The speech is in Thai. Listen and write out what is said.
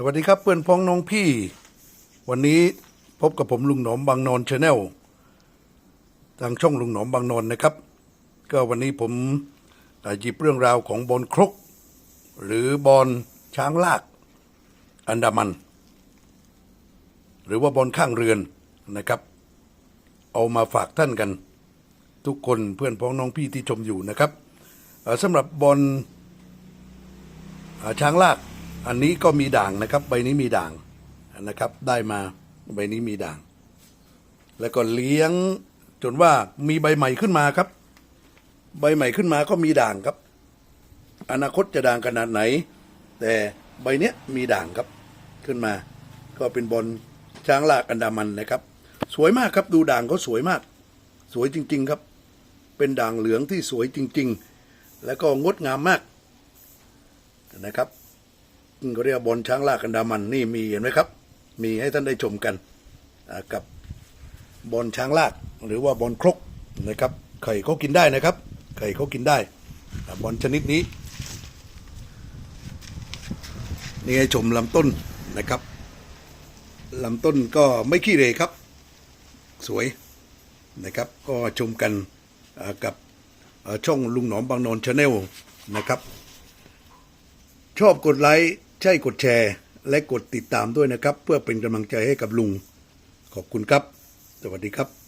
สวัสดีครับเพื่อนพ้องน้องพี่ วันนี้พบกับผมลุงหนอมบางนอนชาแนลทางช่องลุงหนอมบางนอนนะครับ ก็วันนี้ผมหยิบเรื่องราวของบอลครก หรือบอลช้างลาก อันดามัน หรือว่าบอลข้างเรือนนะครับ เอามาฝากท่านกัน ทุกคนเพื่อนพ้องน้องพี่ที่ชมอยู่นะครับสำหรับบอลช้างลาก อันนี้ก็มีด่างนะครับ ใบนี้มีด่างนะครับ ได้มาใบนี้มีด่าง แล้วก็เลี้ยงจนว่ามีใบใหม่ขึ้นมาครับ ใบใหม่ขึ้นมาก็มีด่างครับ อนาคตจะด่างขนาดไหน แต่ใบเนี้ยมีด่างครับขึ้นมา ก็เป็นบอลช้างลากอันดามันนะครับ สวยมากครับดูด่างเขาสวยมาก สวยจริง ๆครับ เป็นด่างเหลืองที่สวยจริง ๆ แล้วก็งดงามมากนะครับ ก็เรียกบอลช้างลากกันดามันนี่มีเห็นไหมครับ มีให้ท่านได้ชมกันกับบอลช้างลากหรือว่าบอลครกนะครับไข่เขากินได้นะครับ ไข่เขากินได้บอลชนิดนี้ นี่ให้ชมลำต้นนะครับลำต้นก็ไม่ขี้เรครับ สวยนะครับ ก็ชมกันกับช่องลุงหนอมบางนนชาแนลนะครับ ชอบกดไลค์ ใช่กดแชร์และกดติดตามด้วยนะครับ เพื่อเป็นกำลังใจให้กับลุง ขอบคุณครับ สวัสดีครับ